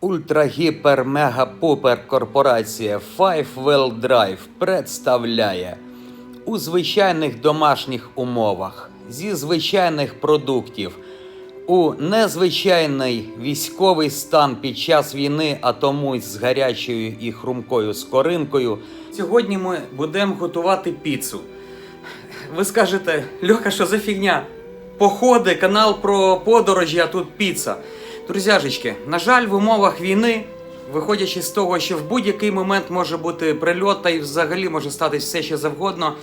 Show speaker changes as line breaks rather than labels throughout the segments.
Ультрагіпер Мега Пупер корпорація Five Well Drive представляє у звичайних домашніх умовах зі звичайних продуктів у незвичайний військовий стан під час війни, а тому з гарячою і хрумкою скоринкою. Сьогодні ми будемо готувати піцу. Ви скажете, Льоха, що за фігня? Походи, канал про подорожі, а тут піца. Друзяжечки, на жаль, в умовах війни, виходячи з того, що в будь-який момент може бути прильот, та й взагалі може статись все що завгодно.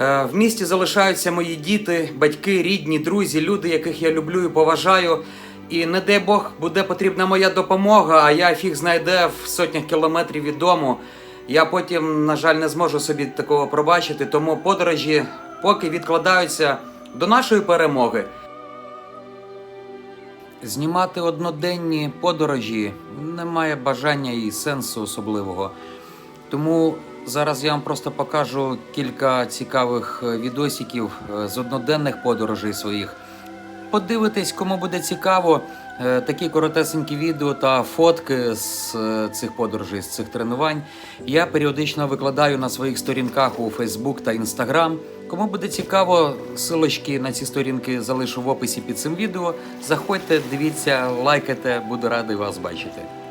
е, В місті залишаються мої діти, батьки, рідні, друзі, люди, яких я люблю і поважаю. І не дай Бог буде потрібна моя допомога, а я фіг знайде в сотнях кілометрів від дому. Я потім, на жаль, не зможу собі такого пробачити, тому подорожі поки відкладаються до нашої перемоги. Знімати одноденні подорожі немає бажання і сенсу особливого. Тому зараз я вам просто покажу кілька цікавих е, відосиків е, з одноденних подорожей своїх. Подивитись, кому буде цікаво, такі коротесенькі відео та фотки з е, цих подорожей, з цих тренувань. Я періодично викладаю на своїх сторінках у Facebook та Instagram. Кому буде цікаво, силочки на ці сторінки залишу в описі під цим відео. Заходьте, дивіться, лайкайте, буду радий вас бачити.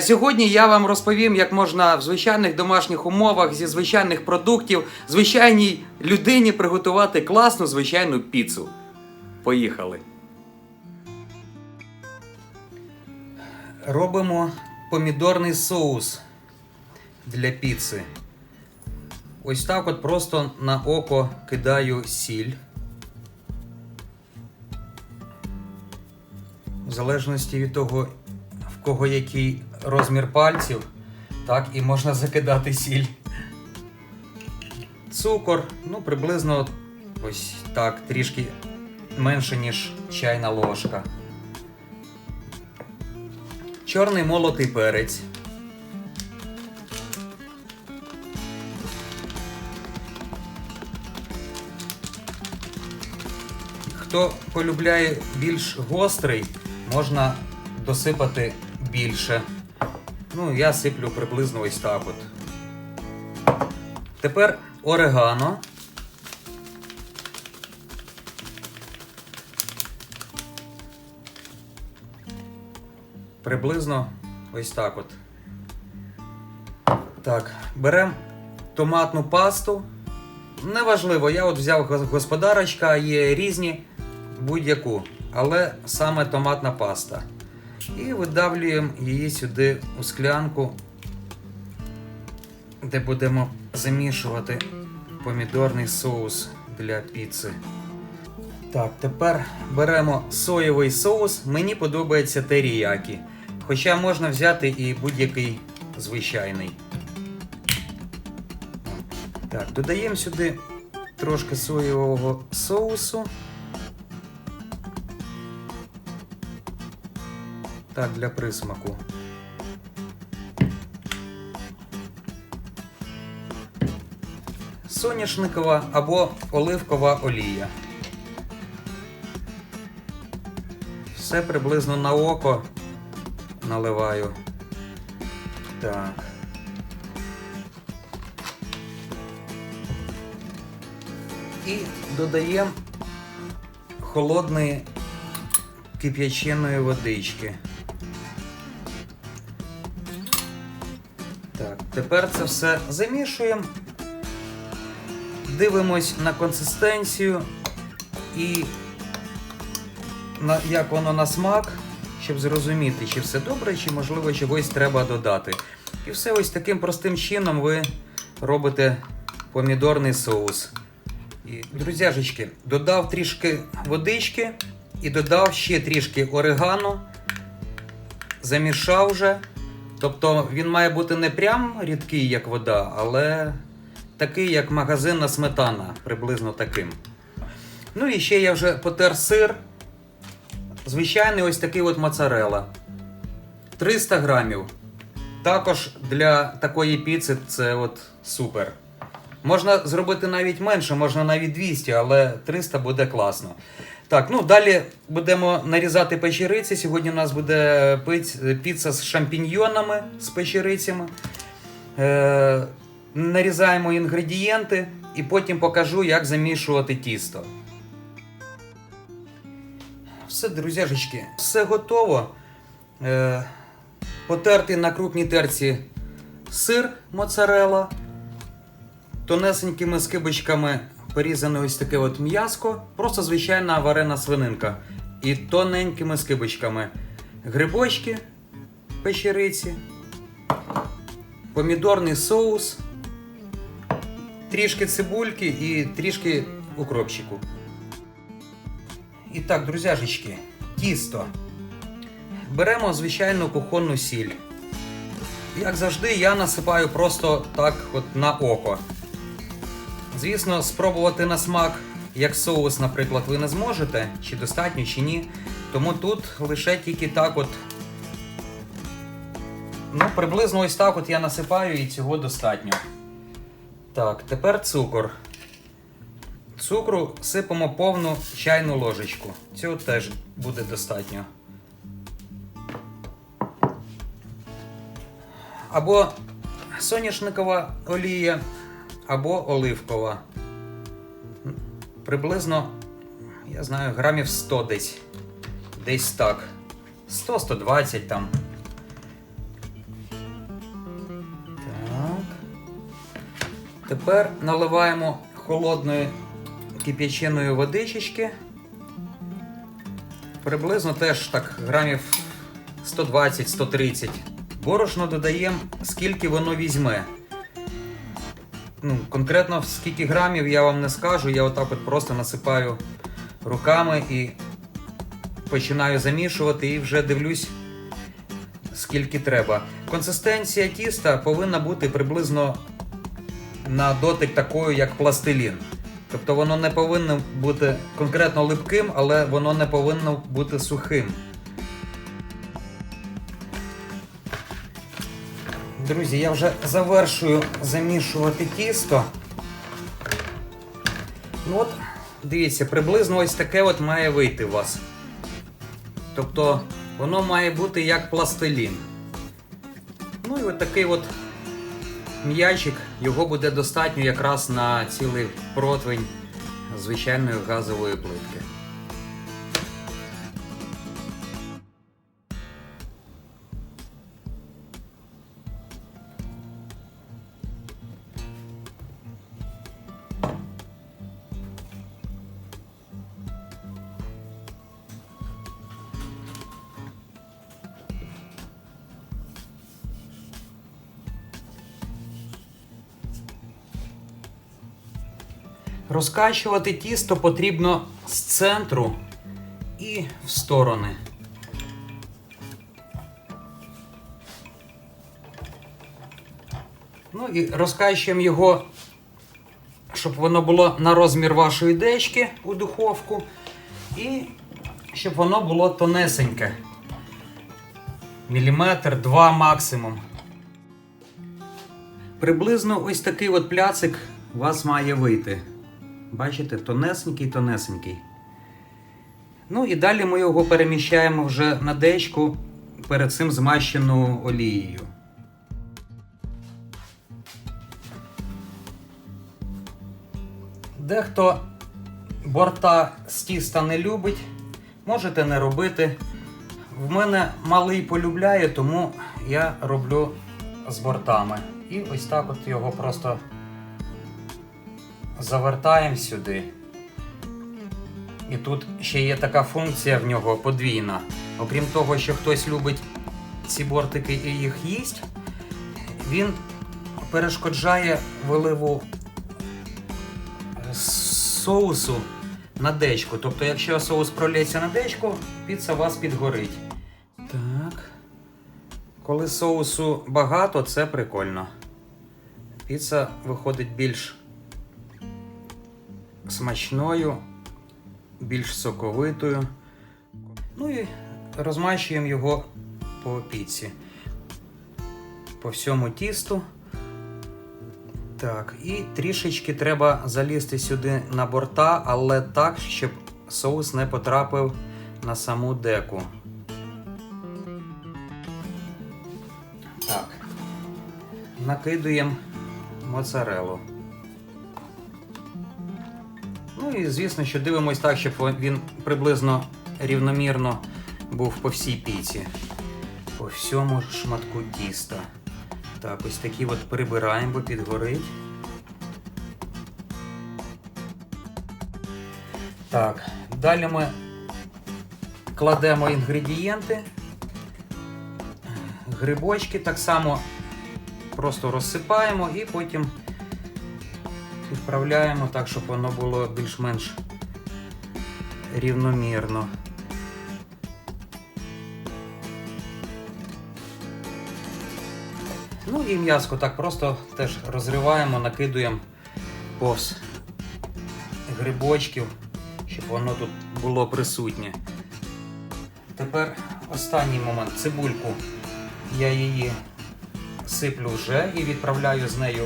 Сьогодні я вам розповім, як можна в звичайних домашніх умовах зі звичайних продуктів звичайній людині приготувати класну звичайну піцу. Поїхали. Робимо помідорний соус для піци. Ось так от просто на око кидаю сіль. в залежності від того, в кого який розмір пальців, так і можна закидати сіль. Цукор, ну приблизно ось так, трішки менше, ніж чайна ложка. Чорний молотий перець. Хто полюбляє більш гострий, можна досипати більше. Ну, я сиплю приблизно ось так от. Тепер орегано. Приблизно ось так от. Так, беремо томатну пасту. Неважливо, я от взяв господарочка, є різні будь-яку, але саме томатна паста. І видавлюємо її сюди у склянку, де будемо замішувати помідорний соус для піци. Так, тепер беремо соєвий соус. Мені подобається теріякі. Хоча можна взяти і будь-який звичайний. Так, додаємо сюди трошки соєвого соусу. Так, для присмаку. Соняшникова або оливкова олія. Все приблизно на око наливаю. Так. І додаємо холодної кип'яченої водички. Тепер це все замішуємо. Дивимось на консистенцію і на, як воно на смак, щоб зрозуміти, чи все добре, чи можливо чогось треба додати. І все ось таким простим чином ви робите помідорний соус. І, друзяжечки, додав трішки водички і додав ще трішки орегано, замішав вже. Тобто він має бути не прям рідкий, як вода, але такий, як магазинна сметана, приблизно таким. Ну і ще я вже потер сир. Звичайний ось такий от моцарела. 300 грамів. Також для такої піци це от супер. Можна зробити навіть менше, можна навіть 200, але 300 буде класно. Так, ну далі будемо нарізати печериці. Сьогодні у нас буде піца з шампіньйонами, з печерицями. Е, нарізаємо інгредієнти і потім покажу, як замішувати тісто. Все, друзяшечки, все готово. Е, потертий на крупній терці сир моцарела. Тонесенькими скибочками порізане ось таке от м'яско, просто звичайна варена свининка. І тоненькими скибочками грибочки, печериці, помідорний соус, трішки цибульки і трішки укропчику. І так, друзяжечки, тісто. Беремо звичайну кухонну сіль. Як завжди, я насипаю просто так от на око. Звісно, спробувати на смак, як соус, наприклад, ви не зможете, чи достатньо, чи ні. Тому тут лише тільки так от. Ну, приблизно ось так от я насипаю і цього достатньо. Так, тепер цукор. Цукру сипемо повну чайну ложечку. Цього теж буде достатньо. Або соняшникова олія, або оливкова. Приблизно, я знаю, грамів 100 десь. Десь так. 100-120 там. Так. Тепер наливаємо холодної кип'яченої водичечки. Приблизно теж так грамів 120-130. Борошно додаємо, скільки воно візьме. Ну, конкретно скільки грамів я вам не скажу, я отак от просто насипаю руками і починаю замішувати і вже дивлюсь, скільки треба. Консистенція тіста повинна бути приблизно на дотик такою, як пластилін. Тобто воно не повинно бути конкретно липким, але воно не повинно бути сухим. Друзі, я вже завершую замішувати тісто. Ну от, дивіться, приблизно ось таке от має вийти у вас. Тобто воно має бути як пластилін. Ну і от такий от м'ячик, його буде достатньо якраз на цілий противень звичайної газової плитки. Розкачувати тісто потрібно з центру і в сторони. Ну і розкачуємо його, щоб воно було на розмір вашої дечки у духовку. І щоб воно було тонесеньке. Міліметр, два максимум. Приблизно ось такий от пляцик у вас має вийти. Бачите, тонесенький, тонесенький. Ну і далі ми його переміщаємо вже на дечку, перед цим змащену олією. Дехто борта з тіста не любить, можете не робити. В мене малий полюбляє, тому я роблю з бортами. І ось так от його просто завертаємо сюди. І тут ще є така функція в нього подвійна. Окрім того, що хтось любить ці бортики і їх їсть, він перешкоджає виливу соусу на дечку. Тобто, якщо соус пролється на дечку, піца вас підгорить. Так. Коли соусу багато, це прикольно. Піца виходить більш смачною, більш соковитою. Ну і розмащуємо його по піці. По всьому тісту. Так, і трішечки треба залізти сюди на борта, але так, щоб соус не потрапив на саму деку. Так. Накидуємо моцарелу. Ну і звісно, що дивимось так, щоб він приблизно рівномірно був по всій піці. По всьому шматку тіста. Так, ось такі от прибираємо, бо підгорить. Так, далі ми кладемо інгредієнти. Грибочки так само просто розсипаємо і потім відправляємо так, щоб воно було більш-менш рівномірно. Ну і м'яско так просто теж розриваємо, накидуємо повз грибочків, щоб воно тут було присутнє. Тепер останній момент цибульку. Я її сиплю вже і відправляю з нею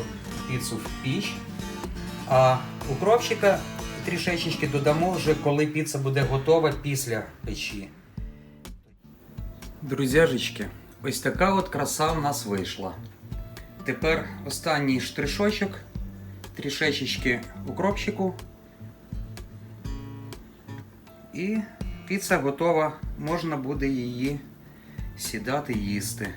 піцу в піч. А укропчика трішечки додамо вже, коли піца буде готова після печі. Друзяжечки, ось така от краса в нас вийшла. Тепер останній штришочок, трішечки укропчику. І піца готова, можна буде її сідати їсти.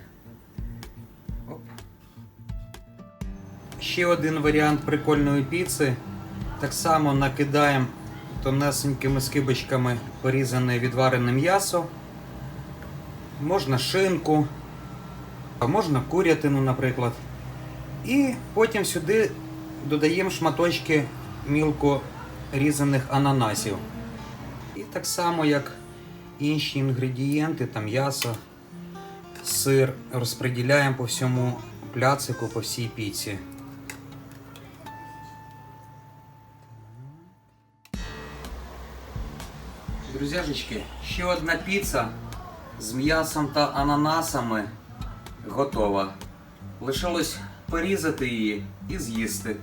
Ще один варіант прикольної піци. Так само накидаємо тонесенькими скибочками порізане відварене м'ясо. Можна шинку, а можна курятину, наприклад. І потім сюди додаємо шматочки мілко різаних ананасів. І так само, як інші інгредієнти, там м'ясо, сир розподіляємо по всьому пляцику, по всій піці. Друзяжечки, ще одна піца з м'ясом та ананасами готова. Лишилось порізати її і з'їсти.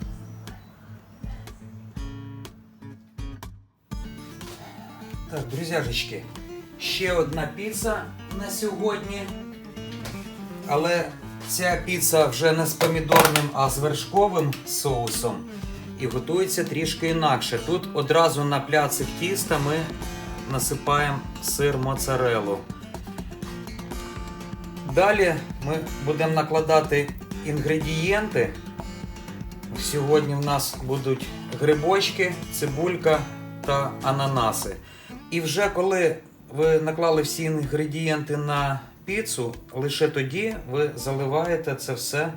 Так, друзяжечки, ще одна піца на сьогодні. Але ця піца вже не з помідорним, а з вершковим соусом. І готується трішки інакше. Тут одразу на пляцик тіста ми насипаємо сир моцарелу. Далі ми будемо накладати інгредієнти. Сьогодні в нас будуть грибочки, цибулька та ананаси. І вже коли ви наклали всі інгредієнти на піцу, лише тоді ви заливаєте це все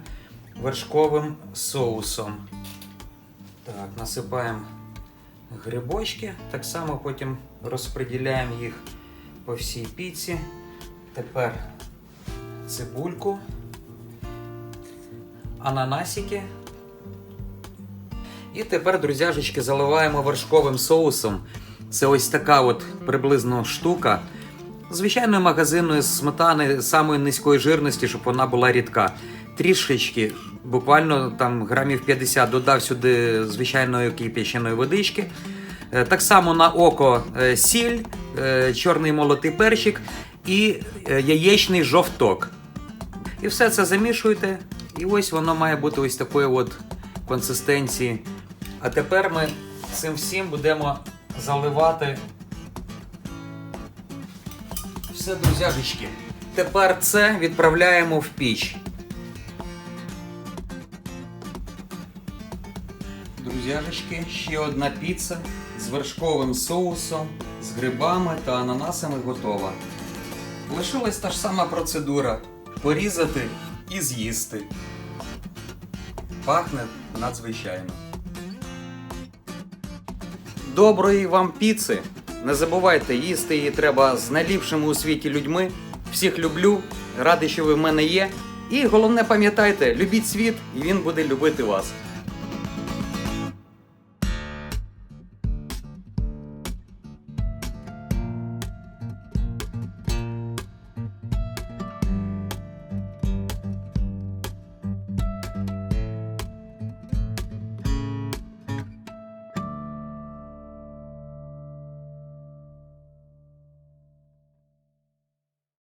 вершковим соусом. Так, насипаємо грибочки, так само потім розподіляємо їх по всій піці. Тепер цибульку, ананасики. І тепер, друзяжечки, заливаємо вершковим соусом. Це ось така от приблизно штука. Звичайної магазинної сметани самої низької жирності, щоб вона була рідка. Трішечки, буквально там грамів 50 додав сюди звичайної кип'яченої водички. Е, Так само на око е, сіль, е, чорний молотий перчик і яєчний жовток. І все це замішуєте, і ось воно має бути ось такої от консистенції. А тепер ми цим всім будемо заливати все, друзяжечки. Тепер це відправляємо в піч. Друзяжечки, ще одна піца з вершковим соусом, з грибами та ананасами готова. Лишилась та ж сама процедура порізати і з'їсти. Пахне надзвичайно. Доброї вам піци! Не забувайте, їсти її треба з найліпшими у світі людьми. Всіх люблю, радий, що ви в мене є. І головне пам'ятайте, любіть світ, і він буде любити вас.